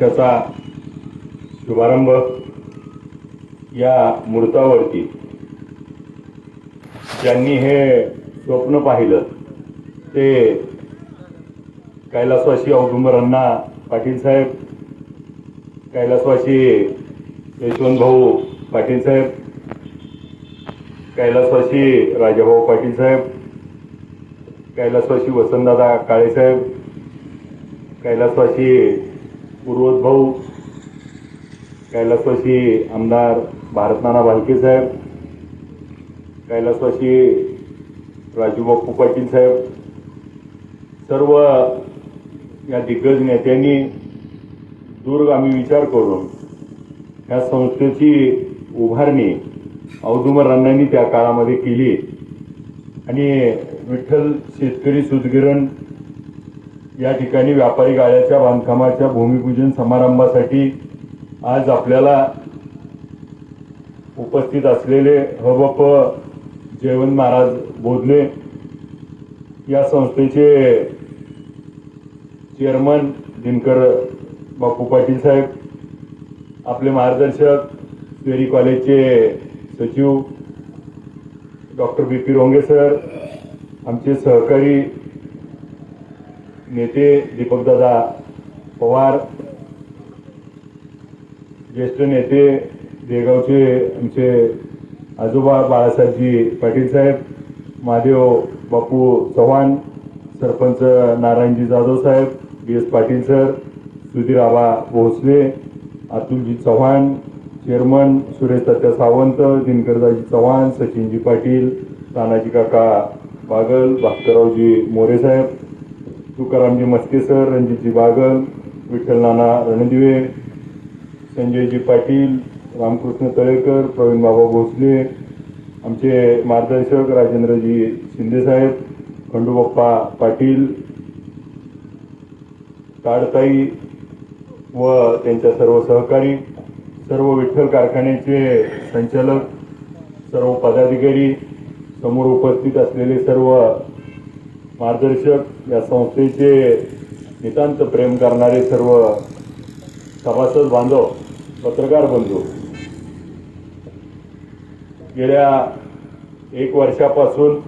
त्याचा शुभारंभ या मूर्तावरती. ज्यांनी हे स्वप्न पाहिलं ते कैलासवासी औदुंबरांना पाटील साहेब कैलासवासी यशवंत भाऊ पाटील साहेब कैलासवासी राजाभाऊ पाटील साहेब कैलासवासी वसंतदादा काळेसाहेब कैलासवासी पूर्वज भाऊ कैलासवासी आमदार भारतनाना भालके साहेब कैलासवासी राजूबापू पाटील साहेब सर्व या दिग्गज नेत्यांनी दूरगामी विचार करून ह्या संस्थेची उभारणी औदुंबर अण्णांनी त्या काळामध्ये केली. आणि विठ्ठल शेतकरी सुदगिरण या ठिकाणी व्यापारी गाळ्याच्या बांधकामाच्या भूमिपूजन समारंभासाठी आज आपल्याला उपस्थित असलेले हबप जयवंत महाराज बोधले या संस्थेचे चेअरमन दिनकर बापू पाटील साहेब आपले मार्गदर्शक स्वेरी कॉलेजचे सचिव doctor B P Ronge sir आमचे सहकारी नेते दीपकदादा पवार ज्येष्ठ नेते देगावचे आमचे आजोबा Balasahebji Patil saheb Mahadev Bapu Chavan sarpanch Narayanji Jadhav Saheb B S Patil sir Sudhir Aba Bhosale Atulji Chavan chairman Suresh Datta Sawant Dinkardaji Chavan Sachinji Patil Tanaji Kaka Bagal Bhaskarraoji More saheb Tukaramji Maske sir Ranjitji Bagal Vitthal Nana Randive Sanjayji Patil Ramkrishna Talekar Pravin Baba Bhosale आमचे मार्गदर्शक राजेंद्रजी शिंदेसाहेब खंडूबाप्पा पाटील ताडताई व त्यांच्या सर्व सहकारी सर्व विठ्ठल कारखान्याचे संचालक सर्व पदाधिकारी समोर उपस्थित असलेले सर्व मार्गदर्शक या संस्थेचे नितांत प्रेम करणारे सर्व सभासद बांधव पत्रकार बंधू गेल्या एक वर्षापासून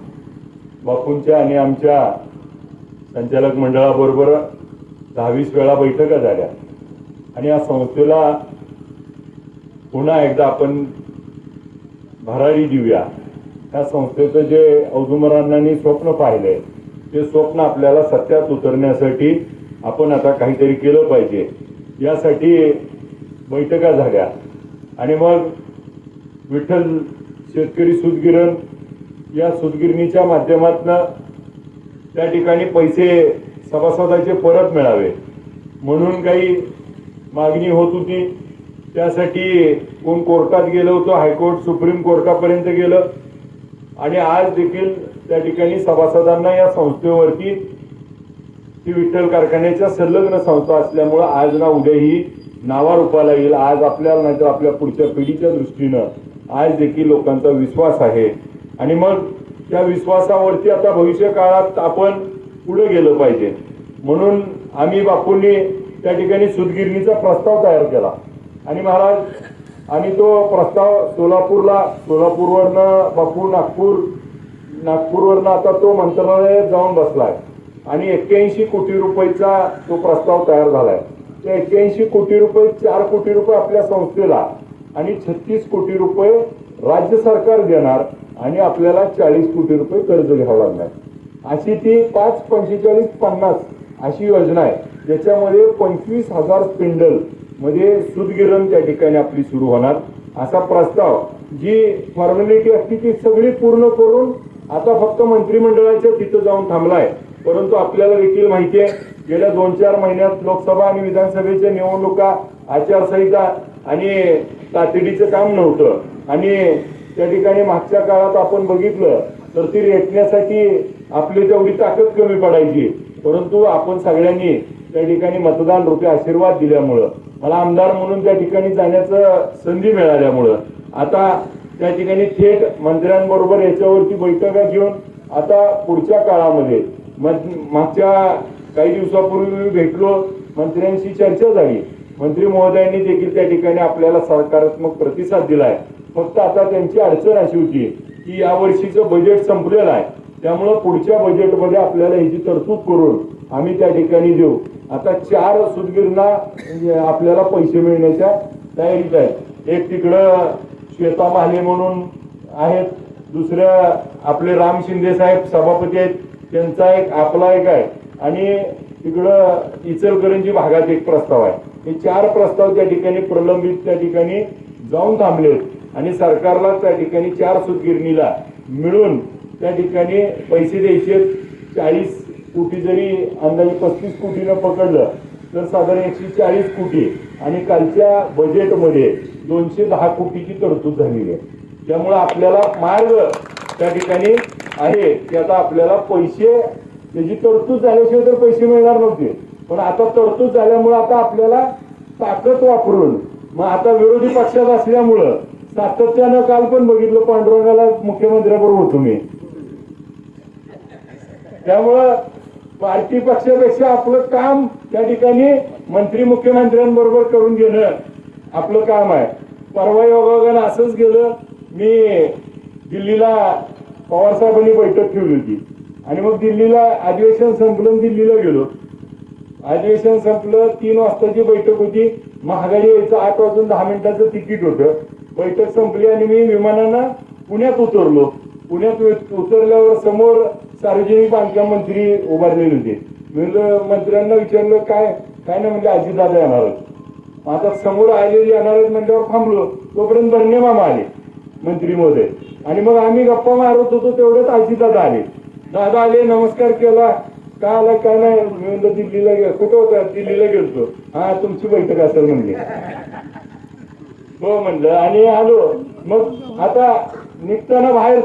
बापूंच्या आणि आमच्या संचालक मंडळाबरोबर दहावीस वेळा बैठका झाल्या. आणि या संस्थेला पुन्हा एकदा आपण भरारी देऊया. या संस्थेचं जे औदुंबरांनी स्वप्न पाहिलंय ते स्वप्न आपल्याला सत्यात उतरण्यासाठी आपण आता काहीतरी केलं पाहिजे. यासाठी बैठका झाल्या. आणि मग विठ्ठल शेतकरी सुदगिरण या सुदगिरणीच्या माध्यमातनं त्या ठिकाणी पैसे सभासदाचे परत मिळावे. म्हणून काही मागणी होत होती. त्यासाठी कोण कोर्टात गेलं होतं हायकोर्ट सुप्रीम कोर्टापर्यंत गेलं. आणि आज देखील त्या ठिकाणी सभासदांना या संस्थेवरती ती विठ्ठल कारखान्याच्या संलग्न संस्था असल्यामुळं आज ना उद्या ही नावारूपाला येईल. आज आपल्याला नाही तर आपल्या पुढच्या पिढीच्या दृष्टीनं आज देखील लोकांचा विश्वास आहे. आणि मग त्या विश्वासावरती आता भविष्य काळात आपण पुढे गेलं पाहिजे. म्हणून आम्ही बापूंनी त्या ठिकाणी सुदगिरणीचा प्रस्ताव तयार केला. आणि महाराज आणि तो प्रस्ताव सोलापूरला सोलापूरवरनं बापू नागपूर नागपूरवरनं आता तो मंत्रालयात जाऊन बसलाय. आणि एक्क्याऐंशी कोटी रुपयेचा तो प्रस्ताव तयार झालाय. त्या एक्क्याऐंशी कोटी रुपये चार कोटी रुपये आपल्या संस्थेला आणि छत्तीस कोटी रुपये राज्य सरकार देणार आणि आपल्याला चाळीस कोटी रुपये कर्ज घ्यावं लागणार. अशी ती पाच पंचेचाळीस पन्नास अशी योजना आहे. ज्याच्यामध्ये पंचवीस हजार स्पिंडलमध्ये सुदगिरण त्या ठिकाणी आपली सुरू होणार. असा प्रस्ताव जी फॉर्मॅलिटी असते ती सगळी पूर्ण करून आता फक्त मंत्रिमंडळाच्या तिथं जाऊन थांबलाय. परंतु आपल्याला देखील माहिती आहे गेल्या दोन चार महिन्यात लोकसभा आणि विधानसभेच्या निवडणुका आचारसंहिता आणि तातडीचं काम नव्हतं. आणि त्या ठिकाणी मागच्या काळात आपण बघितलं तर ती रेटण्यासाठी आपली तेवढी ताकद कमी पडायची. परंतु आपण सगळ्यांनी त्या ठिकाणी मतदान रूपे आशीर्वाद दिल्यामुळं मला आमदार म्हणून त्या ठिकाणी जाण्याचं संधी मिळाल्यामुळं आता त्या ठिकाणी थेट मंत्र्यांबरोबर याच्यावरती बैठका घेऊन आता पुढच्या काळामध्ये मागच्या काही दिवसापूर्वी मी भेटलो मंत्र्यांशी चर्चा झाली. मंत्री महोदयांनी देखील त्या ठिकाणी आपल्याला सकारात्मक प्रतिसाद दिलाय. फक्त आता त्यांची अडचण अशी होती की या वर्षीचं बजेट संपलेलं आहे. त्यामुळं पुढच्या बजेटमध्ये आपल्याला ह्याची तरतूद करून आम्ही त्या ठिकाणी देऊ. आता चार सुदगिरणा म्हणजे आपल्याला पैसे मिळण्याच्या तयारीत आहे एक तिकडं श्वेता माले म्हणून आहेत. दुसरं आपले राम शिंदे साहेब सभापती आहेत. त्यांचा एक आपला एक आहे. आणि तिकडं इचलकरंजी भागात एक प्रस्ताव आहे. हे चार प्रस्ताव त्या ठिकाणी प्रलंबित त्या ठिकाणी जाऊन थांबलेत आणि सरकारला त्या ठिकाणी चार सुतगिरणीला मिळून त्या ठिकाणी पैसे द्यायचे चाळीस कोटी जरी अंदाजे पस्तीस कोटीनं पकडलं तर साधारण एकशे चाळीस कोटी आणि कालच्या बजेटमध्ये दोनशे दहा कोटीची तरतूद झालेली आहे. त्यामुळे आपल्याला मार्ग त्या ठिकाणी आहे की आता आपल्याला पैसे त्याची तरतूद झाल्याशिवाय तर पैसे मिळणार नव्हते. पण आता तरतूद झाल्यामुळे आता आपल्याला ताकद वापरून मग आता विरोधी पक्षात असल्यामुळं सातत्यानं काल पण बघितलं पांडुरंगाला मुख्यमंत्र्याबरोबर होतो मी. त्यामुळं पार्टी पक्षापेक्षा आपलं काम त्या ठिकाणी मंत्री मुख्यमंत्र्यांबरोबर करून घेणं आपलं काम आहे. परवा योगायोगानं असंच गेलं. मी दिल्लीला पवारसाहेबांनी बैठक ठेवली होती. आणि मग दिल्लीला अधिवेशन संपलं दिल्लीला गेलो. अधिवेशन संपलं तीन वाजताची बैठक होती. महागाडी यायचं आठ वाजून दहा मिनिटाचं तिकीट होतं. बैठक संपली आणि मी विमानानं पुण्यात उतरलो. पुण्यात उतरल्यावर समोर सार्वजनिक बांधकाम मंत्री उभारलेले होते. म्हणलं मंत्र्यांना विचारलं काय काय नाही म्हणजे अजितदादा येणार आता समोर आलेले येणार आहेत म्हटल्यावर थांबलो. तोपर्यंत बर्णे मामा आले मंत्री महोदय. आणि मग आम्ही गप्पा मारत होतो तेवढ्यात अजितदादा आले. दादा आले नमस्कार केला. काय आला काय नाही? म्हणलं दिल्लीला गेलो कुठं होता? दिल्लीला गेलतो. हा तुमची बैठक असेल म्हणले. हो म्हणलं. आणि आलो. मग आता निघताना बाहेर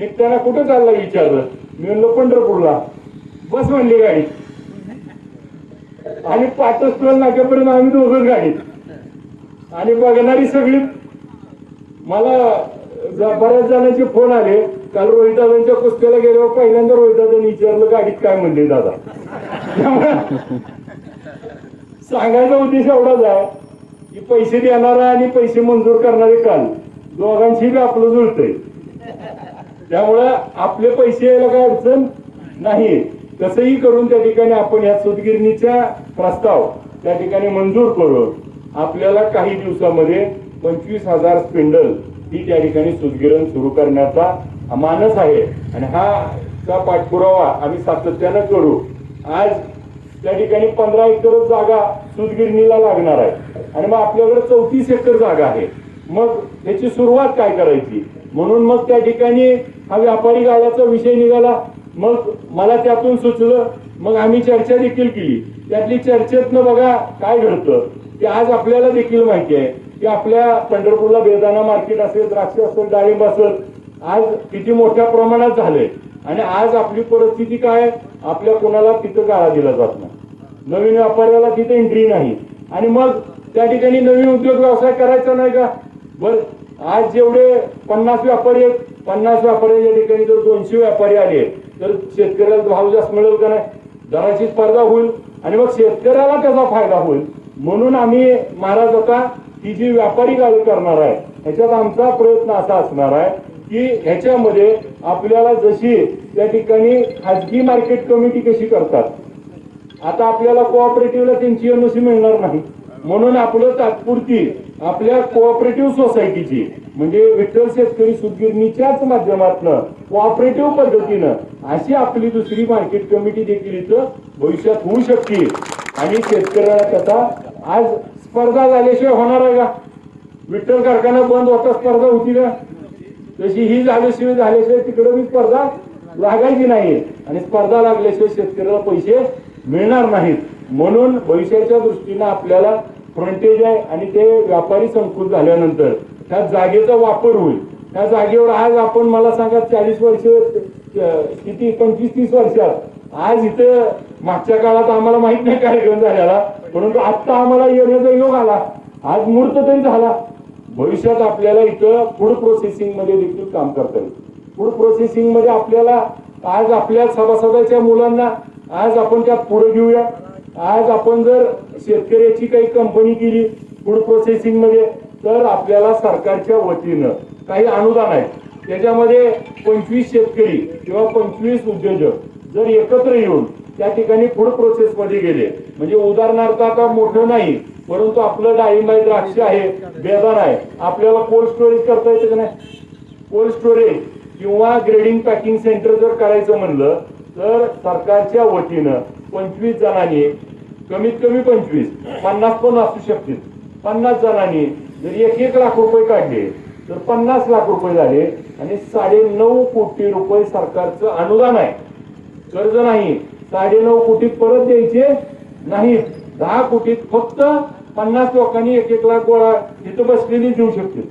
निघताना कुठं चालला विचारलं? मी म्हणलो पंढरपूरला. बस म्हणली गाडी. आणि पाटस्थळ नाक्यापर्यंत आम्ही दोघं गाडीत. आणि बघणारी सगळी. मला बऱ्याच जणांचे फोन आले. काल रोहितदादांच्या कुस्त्याला गेल्यावर पहिल्यांदा रोहितदादांनी विचारलं गाडीत काय म्हणले दादा? सांगायचा उद्देश एवढाच आहे की पैसे देणारा आणि पैसे मंजूर करणारे काल. दोघांशी बी आपलं जुळतंय. त्यामुळं आपले पैसे यायला काय अडचण नाही. तसंही करून त्या ठिकाणी आपण या सुतगिरणीचा प्रस्ताव त्या ठिकाणी मंजूर करून आपल्याला काही दिवसामध्ये पंचवीस हजार स्पिंडल ही त्या ठिकाणी सुतगिरण सुरू करण्याचा मानस आहे. आणि हा चा पाठपुरावा आम्ही सातत्यानं करू. आज त्या ठिकाणी पंधरा एकर जागा सुतगिरणीला लागणार आहे. आणि मग आपल्याकडे चौतीस एकर जागा आहे. मग त्याची सुरुवात काय करायची? म्हणून मग त्या ठिकाणी हा व्यापारी गाड्याचा विषय निघाला. मग मला त्यातून सुचलं. मग आम्ही चर्चा देखील केली. त्यातली चर्चेतनं बघा काय घडतं. ते आज आपल्याला देखील माहिती आहे की आपल्या पंढरपूरला बेदाना मार्केट असेल द्राक्ष असेल डाळिंब असेल आज किती मोठ्या प्रमाणात झालंय. आणि आज आपली परिस्थिती काय? आपल्या कोणाला तिथं गाळा दिला जात नाही. नवीन व्यापाऱ्याला तिथे एंट्री नाही. आणि मग त्या ठिकाणी नवीन उद्योग व्यवसाय करायचा नाही का? बर आज जेवढे पन्नास व्यापारी आहेत पन्नास व्यापारी या ठिकाणी जर दोनशे व्यापारी आले तर शेतकऱ्याला भाव जास्त मिळेल का नाही? दराची स्पर्धा होईल आणि मग शेतकऱ्याला त्याचा फायदा होईल. म्हणून आम्ही महाराज आता ही जी व्यापारी गाडी करणार आहे ह्याच्यात आमचा प्रयत्न असा असणार आहे की ह्याच्यामध्ये आपल्याला जशी त्या ठिकाणी खाजगी मार्केट कमिटी कशी करतात आता आपल्याला कोऑपरेटिव्हला त्यांची एनओसी मिळणार नाही. म्हणून आपलं तात्पुरती आपल्या कोऑपरेटिव्ह सोसायटीची म्हणजे विठ्ठल शेतकरी सुदगिरणीच्याच माध्यमातनं कोऑपरेटिव्ह पद्धतीनं अशी आपली दुसरी मार्केट कमिटी देखील इथं भविष्यात होऊ शकते आणि शेतकऱ्याला त्याचा आज स्पर्धा झाल्याशिवाय होणार आहे का? विठ्ठल कारखाना बंद होता स्पर्धा होती ना तशी ही झाल्याशिवाय झाल्याशिवाय तिकडे मी स्पर्धा लागायची नाही. आणि स्पर्धा लागल्याशिवाय शेतकऱ्याला पैसे मिळणार नाहीत. म्हणून भविष्याच्या दृष्टीनं आपल्याला फ्रंटेज आहे आणि ते व्यापारी संकुल झाल्यानंतर त्या जागेचा वापर होईल. त्या जागेवर आज आपण मला सांगा चाळीस वर्ष किती पंचवीस तीस वर्षात आज इथं मागच्या काळात आम्हाला माहीत नाही कार्यक्रम झालेला परंतु आत्ता आम्हाला येण्याचा योग आला. आज मूर्त तरी झाला. भविष्यात आपल्याला इथं फूड प्रोसेसिंगमध्ये देखील काम करता येईल. फूड प्रोसेसिंगमध्ये आपल्याला आज आपल्या सभासदाच्या मुलांना आज आपण त्यात पुढे घेऊया. आज आपण जर शेतकऱ्याची काही कंपनी केली फूड प्रोसेसिंगमध्ये तर आपल्याला सरकारच्या वतीनं काही अनुदान आहे. त्याच्यामध्ये पंचवीस शेतकरी किंवा पंचवीस उद्योजक जर एकत्र येऊन त्या ठिकाणी फूड प्रोसेस मध्ये गेले म्हणजे उदाहरणार्थ आता मोठं नाही परंतु आपलं डाळिंब आहे द्राक्ष आहे बेदाण आहे आपल्याला कोल्ड स्टोरेज करता येतं का नाही? कोल्ड स्टोरेज किंवा ग्रेडिंग पॅकिंग सेंटर जर करायचं म्हणलं तर सरकारच्या वतीनं पंचवीस जणांनी कमीत कमी पंचवीस पन्नास पण असू शकतील. पन्नास जणांनी जर एक एक लाख रुपये काढले तर पन्नास लाख रुपये झाले आणि साडे नऊ कोटी रुपये सरकारचं अनुदान आहे. कर्ज नाही साडे नऊ कोटी परत द्यायचे नाहीत. दहा कोटीत फक्त पन्नास लोकांनी एक एक लाख गोळा तिथं बसलेली देऊ शकतील.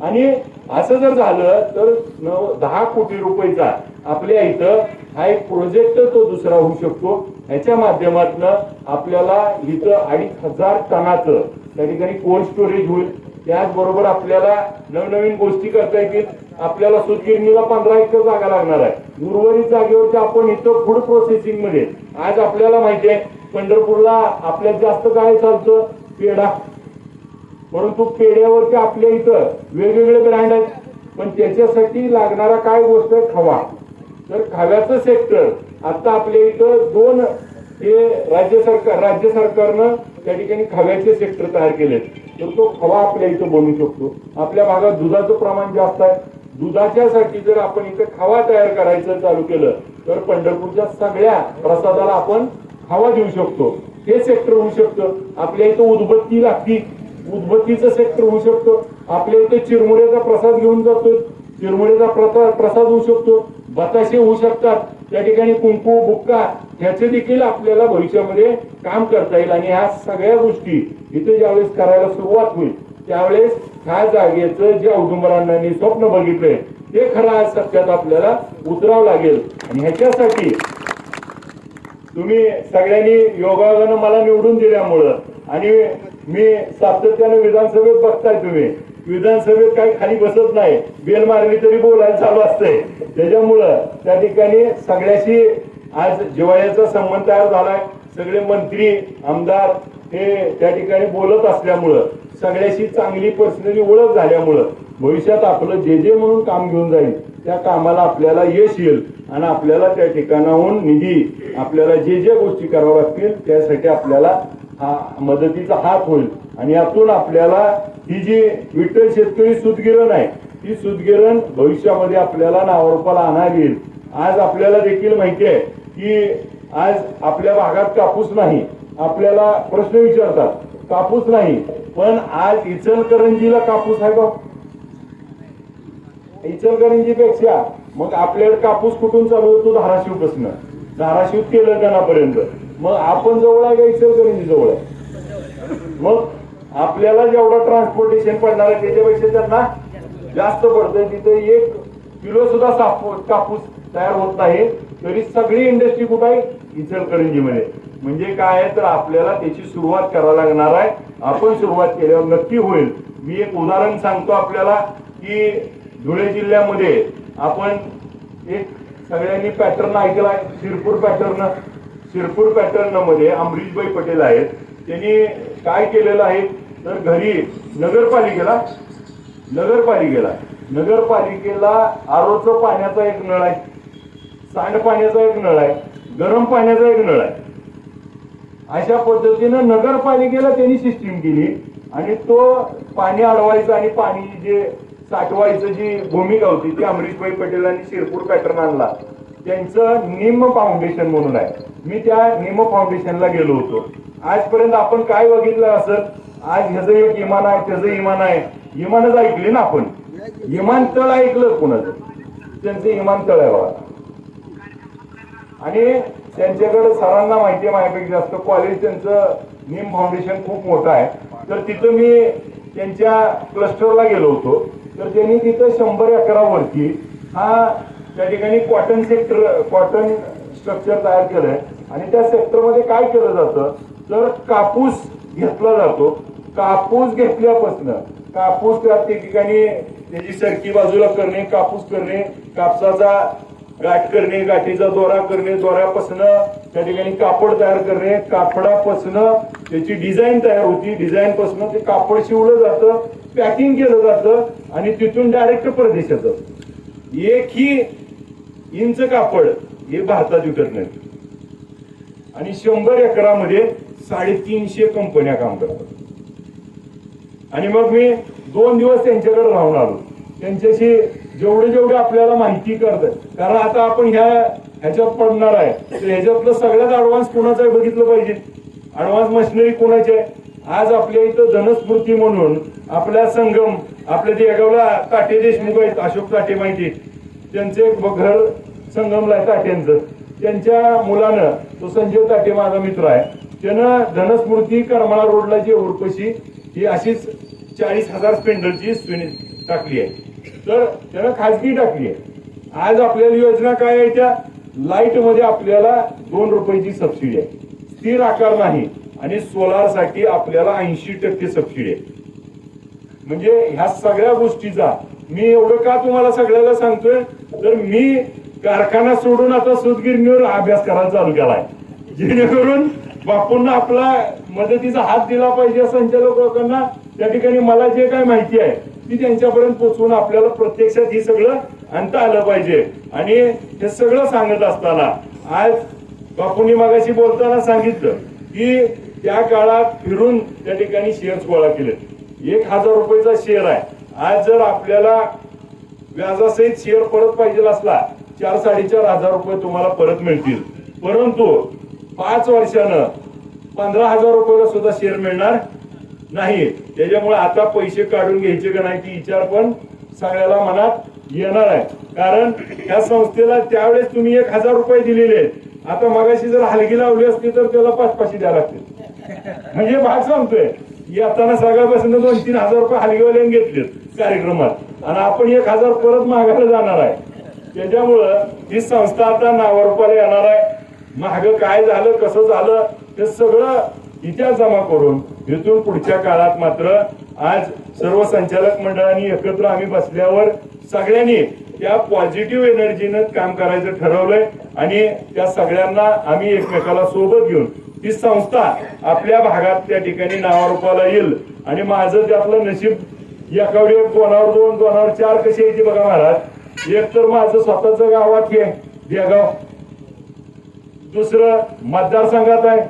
आणि असं जर झालं तर नऊ दहा कोटी रुपयेचा आपल्या इथं हा एक प्रोजेक्ट तो दुसरा होऊ शकतो. ह्याच्या माध्यमातून आपल्याला इथं अडीच हजार टनाचं त्या ठिकाणी कोल्ड स्टोरेज होईल. त्याचबरोबर आपल्याला नवनवीन गोष्टी करता येतील. आपल्याला सुतगिरणीला पंधरा एकर जागा लागणार आहे. उर्वरित जागेवरती आपण इथं फूड प्रोसेसिंगमध्ये आज आपल्याला माहिती आहे पंढरपूरला आपल्यात जास्त काय चालतं? पेढा. परंतु पेढ्यावरती आपल्या इथं वेगवेगळे ब्रँड आहेत. पण त्याच्यासाठी लागणारा काय गोष्ट आहे? खवा. तर खाव्याचं सेक्टर आता आपल्या इथं दोन हे राज्य सरकार राज्य सरकारनं त्या ठिकाणी खव्याचे सेक्टर तयार केलेत. तर तो खवा आपल्या इथं बनू शकतो. आपल्या भागात दुधाचं प्रमाण जास्त आहे. दुधाच्यासाठी जर आपण इथं खवा तयार करायचं चालू केलं तर पंढरपूरच्या सगळ्या प्रसादाला आपण खवा देऊ शकतो. हे सेक्टर होऊ शकतं. आपल्या इथं उदबत्ती लागती. उदबत्तीचं सेक्टर होऊ शकतो. आपल्या इथं चिरमुऱ्याचा प्रसाद घेऊन जातो चिरमुऱ्याचा प्रसाद प्रसाद होऊ शकतो. बताशे होऊ शकतात. त्या ठिकाणी कुंकू बुक्का ह्याचे देखील आपल्याला भविष्यामध्ये काम करता येईल. आणि ह्या सगळ्या गोष्टी इथे ज्यावेळेस करायला सुरुवात होईल त्यावेळेस ह्या जागेचं जे औदुंबरांनी स्वप्न बघितलंय ते खरं आज सत्यात आपल्याला उतरावं लागेल. आणि ह्याच्यासाठी तुम्ही सगळ्यांनी योगायोगानं मला निवडून दिल्यामुळं आणि मी सातत्याने विधानसभेत बघताय तुम्ही विधानसभेत काही खाली बसत नाही. बेल मारली तरी बोलायला चालू असते. त्याच्यामुळं त्या ठिकाणी सगळ्याशी आज जिवाळ्याचा संबंध तयार झालाय. सगळे मंत्री आमदार हे त्या ठिकाणी बोलत असल्यामुळं सगळ्याशी चांगली पर्सनली ओळख झाल्यामुळं भविष्यात आपलं जे जे म्हणून काम घेऊन जाईल त्या कामाला आपल्याला यश येईल आणि आपल्याला त्या ठिकाणाहून निधी आपल्याला जे जे गोष्टी कराव्या लागतील त्यासाठी आपल्याला हा मदतीचा हात होईल. आणि यातून आपल्याला ही जी विठ्ठल शेतकरी सुतगिरण आहे ती सुतगिरण भविष्यामध्ये आपल्याला नावारूपाला आणायला येईल. आज आपल्याला देखील माहिती आहे की आज आपल्या भागात कापूस नाही. आपल्याला प्रश्न विचारतात कापूस नाही पण आज इचलकरंजीला कापूस आहे का इचलकरंजीपेक्षा मग आपल्याकडे कापूस कुठून चालू होतो? धाराशिवपासून धाराशिव तेलंगणापर्यंत. मग आपण जवळ आहे का इचलकरंजी जवळ आहे? मग आपल्याला जेवढं ट्रान्सपोर्टेशन पडणार आहे त्याच्यापेक्षा त्यांना जास्त पडतंय. तिथे एक किलो सुद्धा साप- कापूस तयार होत नाही. तरी सगळी इंडस्ट्री कुठं आहे? इचलकरंजीमध्ये. म्हणजे काय आहे? तर आपल्याला त्याची सुरुवात करावी लागणार आहे. आपण सुरुवात केल्यावर नक्की होईल. मी एक उदाहरण सांगतो आपल्याला की धुळे जिल्ह्यामध्ये आपण एक सगळ्यांनी पॅटर्न ऐकलाय शिरपूर पॅटर्न शिरपूर पॅटर्नमध्ये अमरीशभाई पटेल आहेत. त्यांनी काय केलेलं आहे? तर घरी नगरपालिकेला नगरपालिकेला नगरपालिकेला आरोचं पाण्याचा एक नळ आहे. सांडपाण्याचा एक नळ आहे. गरम पाण्याचा एक नळ आहे. अशा पद्धतीनं नगरपालिकेला त्यांनी सिस्टीम केली आणि तो पाणी अडवायचं आणि पाणी जे साठवायचं जी भूमिका होती ती अमरीशभाई पटेल आणि शिरपूर पॅटर्न आणला त्यांचं निम फाउंडेशन म्हणून आहे. मी त्या निम फाउंडेशनला गेलो होतो. आजपर्यंत आपण काय बघितलं असं आज ह्याचं एक इमान आहे त्याचं इमान आहे. इमानच ऐकली ना आपण? इमान तळ ऐकलं कोणाचं? त्यांचं इमान तळ आहे बघा. आणि त्यांच्याकडे सरांना माहिती आहे माझ्यापेक्षा जास्त. कॉलेज त्यांचं निम फाउंडेशन खूप मोठं आहे. तर तिथं मी त्यांच्या क्लस्टरला गेलो होतो. तर त्यांनी तिथं शंभर एकरावरती हा त्या ठिकाणी कॉटन सेक्टर कॉटन स्ट्रक्चर तयार केलंय. आणि त्या सेक्टरमध्ये काय केलं जातं? तर कापूस घेतला जातो. कापूस घेतल्यापासून कापूस त्या त्या ठिकाणी त्याची सरकी बाजूला करणे कापूस करणे कापसाचा गाठ करणे गाठीचा दोरा करणे दोऱ्यापासून त्या ठिकाणी कापड तयार करणे कापडापासून त्याची डिझाईन तयार होती. डिझाईन पासून ते कापड शिवलं जातं पॅकिंग केलं जातं आणि तिथून डायरेक्ट परदेशात एकही इंच कापड हे भारतात विकत नाही. आणि शंभर एकरामध्ये साडेतीनशे कंपन्या काम करतात. आणि मग मी दोन दिवस त्यांच्याकडे राहून आलो. त्यांच्याशी जेवढे जेवढे आपल्याला माहिती करतात कारण आता आपण ह्या ह्याच्यात पडणार आहे. तर ह्याच्यातलं सगळ्यात ऍडव्हान्स कोणाचं आहे बघितलं पाहिजे. ऍडव्हान्स मशिनरी कोणाची आहे? आज आपल्या इथं धनस्फूर्ती म्हणून आपल्या संगम आपल्या देगावला ताटे देशमुख आहेत अशोक ताटे माहिती त्यांचे एक घर संगमला आहे ताट्यांचं. त्यांच्या मुलानं तो संजय ताटे माझा मित्र आहे. त्यानं धनस्मृती करमाळा रोडला जी उर्पशी ही अशीच चाळीस हजार स्पेंडलची टाकली आहे. तर त्यानं खाजगी टाकली आहे. आज आपल्याला योजना काय आहे? त्या लाइटमध्ये आपल्याला दोन रुपयाची सबसिडी आहे. स्थिर आकार नाही आणि सोलारसाठी आपल्याला ऐंशी टक्के सबसिडी आहे. म्हणजे ह्या सगळ्या गोष्टीचा मी एवढं का तुम्हाला सगळ्याला सांगतोय? तर मी कारखाना सोडून आता सूतगिरणीवर अभ्यास करायला चालू केलाय. जेणेकरून बापूंना आपला मदतीचा हात दिला पाहिजे संचालक लोकांना त्या ठिकाणी मला जे काय माहिती आहे ती त्यांच्यापर्यंत पोचवून आपल्याला प्रत्यक्षात ही सगळं आणता आलं पाहिजे. आणि हे सगळं सांगत असताना आज बापूंनी मागाशी बोलताना सांगितलं की त्या काळात फिरून त्या ठिकाणी शेअर्स गोळा केले एक हजार रुपयाचा शेअर आहे. आज जर आपल्याला व्याजासहित शेअर परत पाहिजे असला चार साडेचार हजार रुपये तुम्हाला परत मिळतील. परंतु पाच वर्षानं पंधरा हजार रुपयाला सुद्धा शेअर मिळणार नाही. त्याच्यामुळे आता पैसे काढून घ्यायचे का नाही ती विचार पण सगळ्याला मनात येणार आहे. कारण या संस्थेला त्यावेळेस तुम्ही एक हजार रुपये दिलेले आहेत. आता मगाशी जर हलगी लावली असती तर त्याला पाच पाचशे द्यावे लागतील. म्हणजे भाग सांगतोय येताना सगळ्यापासून दोन तीन हजार रुपये हलगीवाल्याने घेतलेत कार्यक्रमात. आणि आपण एक हजार परत मागायला जाणार आहे. त्याच्यामुळं ही संस्था आता नावारूपाला येणार आहे. माग काय झालं कसं झालं ते सगळं इतिहास जमा करून इथून पुढच्या काळात मात्र आज सर्व संचालक मंडळांनी एकत्र आम्ही बसल्यावर सगळ्यांनी त्या पॉझिटिव्ह एनर्जीनं काम करायचं ठरवलंय आणि त्या सगळ्यांना आम्ही एकमेकाला सोबत घेऊन ती संस्था आपल्या भागात त्या ठिकाणी नावारूपाला येईल. आणि माझं त्यातलं नशीब एकावर दोनावर दोन दोनावर चार कशी यायची बघा महाराज. एक तर माझं स्वतःच गावात हे देगाव दुसरं मतदारसंघात आहे.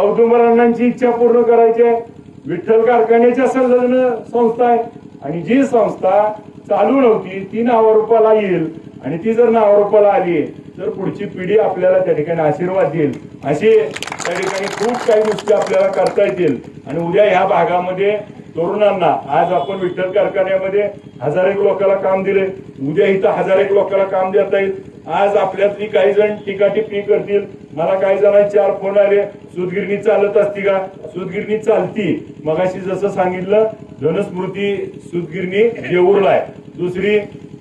औदुंबरांची इच्छा पूर्ण करायची आहे. विठ्ठल कारखान्याच्या संलग्न संस्था आहे. आणि जी संस्था चालू नव्हती ती नावारूपाला येईल. आणि ती जर नावारूपाला आली तर पुढची पिढी आपल्याला त्या ठिकाणी आशीर्वाद देईल. अशी त्या ठिकाणी खूप काही गोष्टी आपल्याला करता येतील. आणि उद्या ह्या भागामध्ये तरुणांना आज आपण विठ्ठल कारखान्यामध्ये हजार एक लोकांना काम दिले. उद्या इथं हजार एक लोकांना काम देता येईल. आज आपल्यातली काही जण टीका टिप्पणी करतील. मला काही जणांचे चार फोन आले. सुदगिरणी चालत असती का? सुदगिरणी चालती. मगाशी जसं सांगितलं धनस्मृती सुदगिरणी देऊरला आहे. दुसरी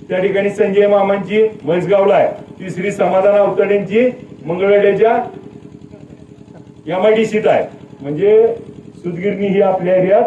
त्या ठिकाणी संजय मामांची म्हैसगावला आहे. तिसरी समाधान अवतडेंची मंगळवेड्याच्या एमआयडीसीत आहे. म्हणजे सुदगिरणी ही आपल्या एरियात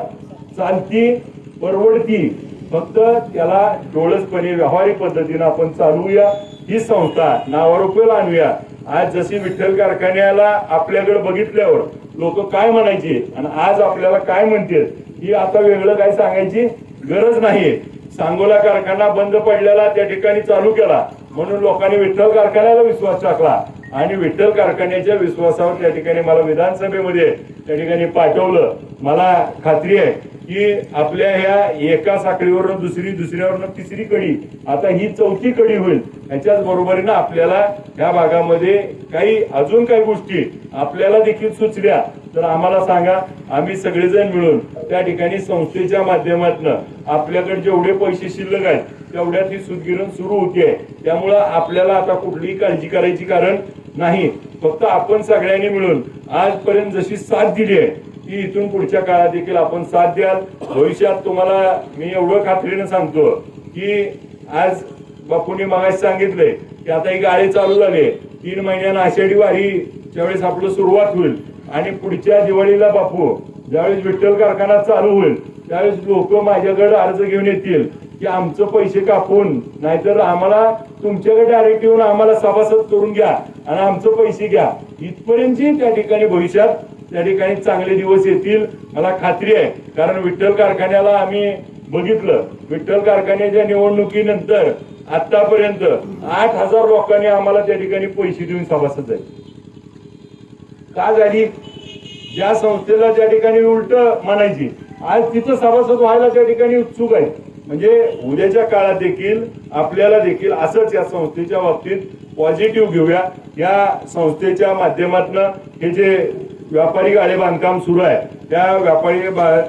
चालती परवडती. फक्त त्याला डोळसपणे व्यावहारिक पद्धतीनं आपण चालवूया. ही संस्था नावारूपाला आणूया. आज जशी विठ्ठल कारखान्याला आपल्याकडे बघितल्यावर लोक काय म्हणायचे आणि आज आपल्याला काय म्हणते ही आता वेगळं काय सांगायची गरज नाही सांगोला कारखाना बंद पडलेला त्या ठिकाणी चालू केला. म्हणून लोकांनी विठ्ठल कारखान्याला विश्वास टाकला. आणि विठ्ठल कारखान्याच्या विश्वासावर त्या ठिकाणी मला विधानसभेमध्ये त्या ठिकाणी पाठवलं. मला खात्री आहे की आपल्या ह्या एका साखळीवरनं दुसरी दुसऱ्यावरनं तिसरी कडी आता ही चौथी कडी होईल. याच्याच बरोबरीनं आपल्याला ह्या भागामध्ये काही अजून काही गोष्टी आपल्याला देखील सुचल्या. तर आम्हाला सांगा आम्ही सगळेजण मिळून त्या ठिकाणी संस्थेच्या माध्यमातून आपल्याकडे जेवढे पैसे शिल्लक आहेत तेवढ्यात ही सुदगिरण सुरू होते त्यामुळं आपल्याला आता कुठलीही काळजी करायची कारण नाही फक्त आपण सगळ्यांनी मिळून आजपर्यंत जशी साथ दिली आहे ती इथून पुढच्या काळात देखील आपण साथ द्याल. भविष्यात तुम्हाला मी एवढं खात्रीनं सांगतो की आज बापूंनी मगाशी सांगितलंय की आता ही गाडी चालू झाली तीन महिन्यानं आषाढी वारीच्या वेळेस आपलं सुरुवात होईल आणि पुढच्या दिवाळीला बापू ज्यावेळेस विठ्ठल कारखाना चालू होईल त्यावेळेस लोक माझ्याकडे अर्ज घेऊन येतील की आमचं पैसे कापून नाहीतर आम्हाला तुमच्याकडे डायरेक्ट येऊन आम्हाला सभासद करून घ्या आणि आमचं पैसे घ्या. इथपर्यंतची त्या ठिकाणी भविष्यात त्या ठिकाणी चांगले दिवस येतील मला खात्री आहे. कारण विठ्ठल कारखान्याला आम्ही बघितलं. विठ्ठल कारखान्याच्या निवडणुकीनंतर आतापर्यंत आठ हजार लोकांनी आम्हाला त्या ठिकाणी पैसे देऊन सभासद आहे का झाली? ज्या संस्थेला त्या ठिकाणी उलट म्हणायची आज तिथं सभासद व्हायला त्या ठिकाणी उत्सुक आहे म्हणजे उद्याच्या काळात देखील आपल्याला देखील असंच या संस्थेच्या बाबतीत पॉझिटिव्ह घेऊया. या संस्थेच्या माध्यमातून हे जे व्यापारी गाळे बांधकाम सुरू आहे त्या व्यापारी बा-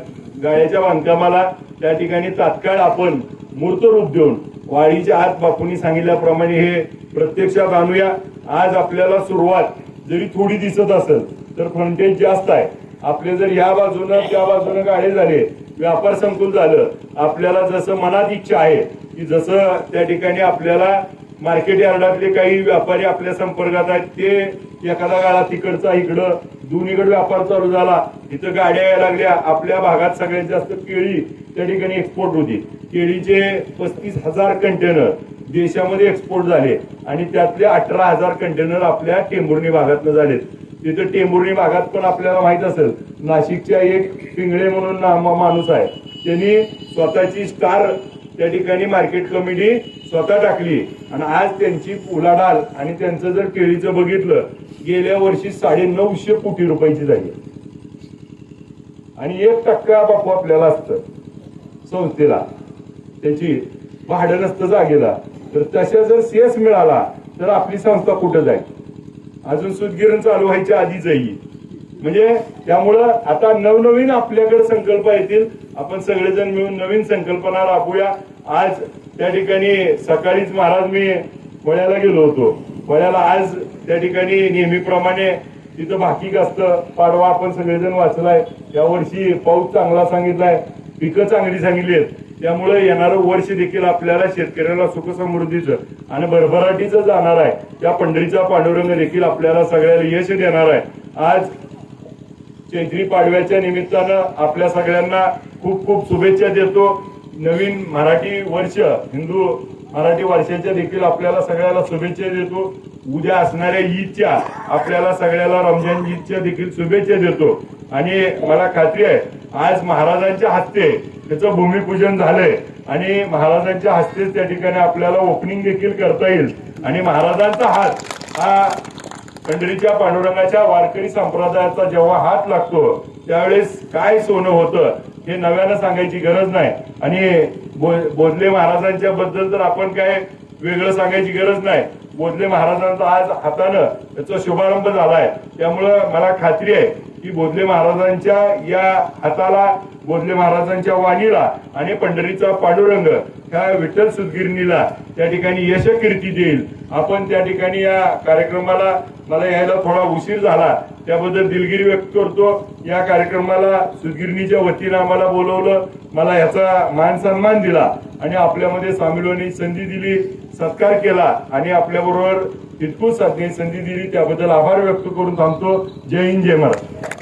गाळ्याच्या बांधकामाला त्या ठिकाणी तात्काळ आपण मूर्त रूप देऊन वाढीच्या आत बापूंनी सांगितल्याप्रमाणे हे प्रत्यक्षात आणूया आज आपल्याला सुरुवात जरी थोडी दिसत असेल तर फ्रंटेज जास्त आहे. आपले जर या बाजूनं त्या बाजूनं गाडे झाले व्यापार संकुल झालं आपल्याला जसं मनात इच्छा आहे की जसं त्या ठिकाणी आपल्याला मार्केट यार्डातले काही व्यापारी आपल्या संपर्कात आहेत ते एखादा गाळा तिकडचा इकडं दोन्हीकडे व्यापार चालू झाला इथं गाड्या यायला लागल्या आपल्या भागात सगळ्यात जास्त केळी त्या ठिकाणी एक्सपोर्ट होती. केळीचे पस्तीस हजार कंटेनर देशामध्ये एक्सपोर्ट झाले आणि त्यातले अठरा हजार कंटेनर आपल्या टेंभुर्णी भागातनं झालेत. तिथं टेंभुर्णी भागात पण आपल्याला माहीत असेल नाशिकच्या एक पिंगळे म्हणून माणूस आहे. त्यांनी स्वतःची स्टार त्या ठिकाणी मार्केट कमिटी स्वतः टाकली. आणि आज त्यांची उलाढाल आणि त्यांचं जर केळीचं बघितलं गेल्या वर्षी साडे नऊशे कोटी रुपयाची झाली. आणि एक टक्का बापू आपल्याला असतं संस्थेला. त्याची भाडं नसतं जागेला. तर तशा जर सेस मिळाला तर आपली संस्था कुठं जाईल? अजून सुदगिरण चालू व्हायच्या आधीच येईल म्हणजे त्यामुळं आता नवनवीन आपल्याकडे संकल्प येतील. आपण सगळेजण मिळून नवीन संकल्पना राबूया. आज त्या ठिकाणी सकाळीच महाराज मी वळ्याला गेलो होतो. वळ्याला आज त्या ठिकाणी नेहमीप्रमाणे तिथं भाकिक असतं पाडवा आपण सगळेजण वाचलाय. यावर्षी पाऊस चांगला सांगितलाय. पिकं चांगली सांगितली आहेत. त्यामुळे येणारं वर्ष देखील आपल्याला शेतकऱ्याला सुखसमृद्धीचं आणि भरभराटीचं जाणार आहे. त्या पंढरीचा पांडुरंग देखील आपल्याला सगळ्याला यश देणार आहे. आज चैत्री पाडव्याच्या निमित्तानं आपल्या सगळ्यांना खूप खूप शुभेच्छा देतो. नवीन मराठी वर्ष हिंदू मराठी वर्षाच्या देखील आपल्याला सगळ्याला शुभेच्छा देतो. उद्या असणाऱ्या ईदच्या आपल्याला सगळ्याला रमजान ईदच्या देखील शुभेच्छा देतो. आणि मला खात्री आहे आज महाराजांच्या हस्ते त्याचं भूमिपूजन झालंय. आणि महाराजांच्या हस्तेच त्या ठिकाणी आपल्याला ओपनिंग देखील करता येईल. आणि महाराजांचा हात हा पंढरीच्या पांडुरंगाच्या वारकरी संप्रदायाचा जेव्हा हात लागतो त्यावेळेस काय सोनं होतं हे नव्यानं सांगायची गरज नाही. आणि बो- बोधले महाराजांच्या बद्दल तर आपण काय वेगळं सांगायची गरज नाही. बोधले महाराजांचा आज हातानं त्याचा शुभारंभ झालाय. त्यामुळं मला खात्री आहे की बोधले महाराजांच्या या हाताला बोधले महाराजांच्या वाणीला आणि पंढरीचा पांडुरंग ह्या विठ्ठल सुदगिरणीला त्या ठिकाणी यशकीर्ती देईल. आपण त्या ठिकाणी या कार्यक्रमाला मला यायला थोडा उशीर झाला त्याबद्दल दिलगिरी व्यक्त करतो. या कार्यक्रमाला सुदगिरणीच्या वतीनं आम्हाला बोलवलं मला याचा मान सन्मान दिला आणि आपल्यामध्ये सामील होण्याची संधी दिली सत्कार केला आणि आपल्याबरोबर तितकूच साधण्याची संधी दिली. त्याबद्दल आभार व्यक्त करून थांबतो. जय हिंद जय महाराज